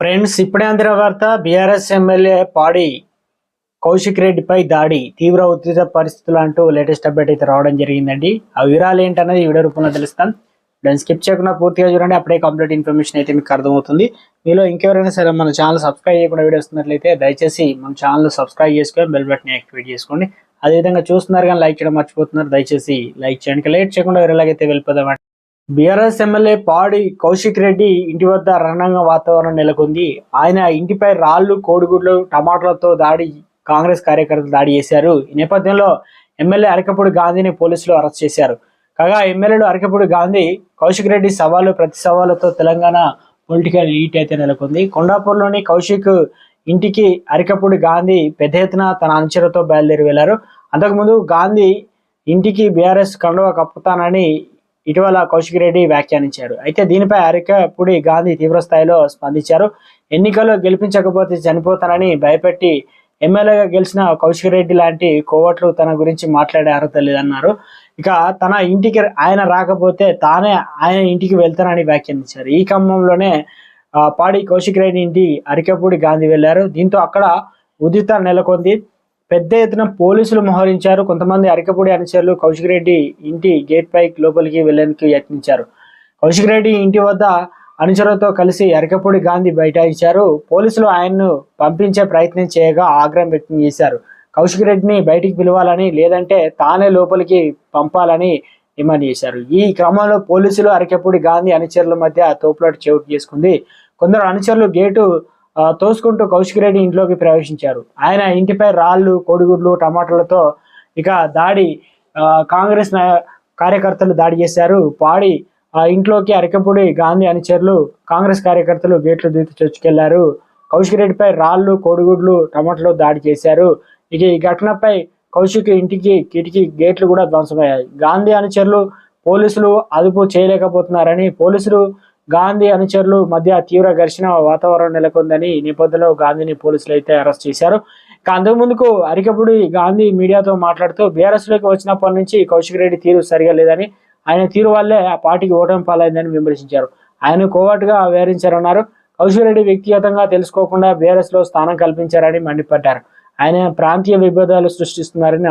Friends ఇప్పుడే అందిన వార్త బీఆర్ఎస్ ఎమ్మెల్యే పాడి కౌశిక్ రెడ్డిపై దాడి తీవ్ర ఉద్రిక్త పరిస్థితులు అంటూ లేటెస్ట్ అప్డేట్ అయితే రావడం జరిగిందండి. ఆ వివరాలు ఏంటనేది వీడియో రూపంలో తెలుస్తాను దాన్ని స్కిప్ చేయకుండా పూర్తిగా చూడండి అప్పుడే కంప్లీట్ ఇన్ఫర్మేషన్ అయితే మీకు అర్థమవుతుంది. మీలో ఇంకెవరైనా సరే మన ఛానల్ సబ్స్క్రైబ్ చేయకుండా వీడియో వస్తున్నట్లయితే దయచేసి మన ఛానల్ సబ్స్క్రైబ్ చేసుకొని బెల్ బటన్ యాక్టివేట్ చేసుకోండి. అదేవిధంగా చూస్తున్నారు కానీ లైక్ చేయడం మర్చిపోతున్నారు దయచేసి లైక్ చేయండి. లేట్ చేయకుండా వేరేలాగైతే వెళ్ళిపోదాం బీఆర్ఎస్ ఎమ్మెల్యే పాడి కౌశిక్ రెడ్డి ఇంటి వద్ద రణంగ వాతావరణం నెలకొంది. ఆయన ఇంటిపై రాళ్ళు కోడిగుడ్లు టమాటాలతో దాడి కాంగ్రెస్ కార్యకర్తలు దాడి చేశారు. ఈ నేపథ్యంలో ఎమ్మెల్యే అరకపూడి గాంధీని పోలీసులు అరెస్ట్ చేశారు. కాగా ఎమ్మెల్యేలు అరకపూడి గాంధీ కౌశిక్ రెడ్డి సవాలు ప్రతి సవాలుతో తెలంగాణ పొలిటికల్ హీట్ అయితే నెలకొంది. కొండాపూర్లోని కౌశిక్ ఇంటికి అరికపూడి గాంధీ పెద్ద ఎత్తున తన అనుచరులతో బయలుదేరి వెళ్ళారు. అంతకుముందు గాంధీ ఇంటికి బీఆర్ఎస్ కండువా కప్పుతానని ఇటీవల కౌశిక్ రెడ్డి వ్యాఖ్యానించారు. అయితే దీనిపై అరికపూడి గాంధీ తీవ్రస్థాయిలో స్పందించారు. ఎన్నికల్లో గెలిపించకపోతే చనిపోతానని భయపెట్టి ఎమ్మెల్యేగా గెలిచిన కౌశిక్ రెడ్డి లాంటి కోవట్లు తన గురించి మాట్లాడే అర్హత లేదన్నారు ఇక తన ఇంటికి ఆయన రాకపోతే తానే ఆయన ఇంటికి వెళ్తానని వ్యాఖ్యానించారు. ఈ క్రమంలోనే పాడి కౌశిక్ రెడ్డి ఇంటి అరికపూడి గాంధీ వెళ్ళారు దీంతో అక్కడ ఉదిత నెలకొంది. పెద్ద ఎత్తున పోలీసులు మోహరించారు. కొంతమంది అరికపూడి అనుచరులు కౌశిక్ రెడ్డి ఇంటి గేట్ పై లోపలికి వెళ్ళేందుకు యత్నించారు. కౌశిక్ రెడ్డి ఇంటి వద్ద అనుచరులతో కలిసి అరికపూడి గాంధీ బైఠాయించారు. పోలీసులు ఆయన్ను పంపించే ప్రయత్నం చేయగా ఆగ్రహం వ్యక్తం చేశారు. కౌశిక్ రెడ్డిని బయటికి పిలవాలని లేదంటే తానే లోపలికి పంపాలని డిమాండ్ చేశారు. ఈ క్రమంలో పోలీసులు అరికపూడి గాంధీ అనుచరుల మధ్య తోపులాట చోటు చేసుకుంది. కొందరు అనుచరులు గేటు తోసుకుంటూ కౌశిక్ రెడ్డి ఇంట్లోకి ప్రవేశించారు. ఆయన ఇంటిపై రాళ్ళు కోడిగుడ్లు టమాటాలతో ఇక దాడి కాంగ్రెస్ కార్యకర్తలు దాడి చేశారు. పాడి ఆ ఇంట్లోకి అరకపూడి గాంధీ అనుచరులు కాంగ్రెస్ కార్యకర్తలు గేట్లు దూకి చొచ్చుకెళ్ళారు. కౌశిక్ రెడ్డిపై రాళ్ళు కోడిగుడ్లు టమాటాలు దాడి చేశారు. ఇక ఈ ఘటనపై కౌశిక్ ఇంటికి కిటికీ గేట్లు కూడా ధ్వంసమయ్యాయి. గాంధీ అనుచరులు పోలీసులు అదుపు చేయలేకపోతున్నారని పోలీసులు గాంధీ అనుచరులు మధ్య తీవ్ర ఘర్షణ వాతావరణం నెలకొందని ఈ నేపథ్యంలో గాంధీని పోలీసులు అయితే అరెస్ట్ చేశారు. ఇక అంతకు ముందుకు అరికపుడి గాంధీ మీడియాతో మాట్లాడుతూ బీఆర్ఎస్లోకి వచ్చినప్పటి నుంచి కౌశిక్ రెడ్డి తీరు సరిగా లేదని ఆయన తీరు వల్లే ఆ పార్టీకి ఓటమి పాలైందని విమర్శించారు. ఆయన కోవట్టుగా వ్యవహరించారన్నారు. కౌశిక్ రెడ్డి వ్యక్తిగతంగా తెలుసుకోకుండా బీఆర్ఎస్లో స్థానం కల్పించారని మండిపడ్డారు. ఆయన ప్రాంతీయ విభేదాలు సృష్టిస్తున్నారని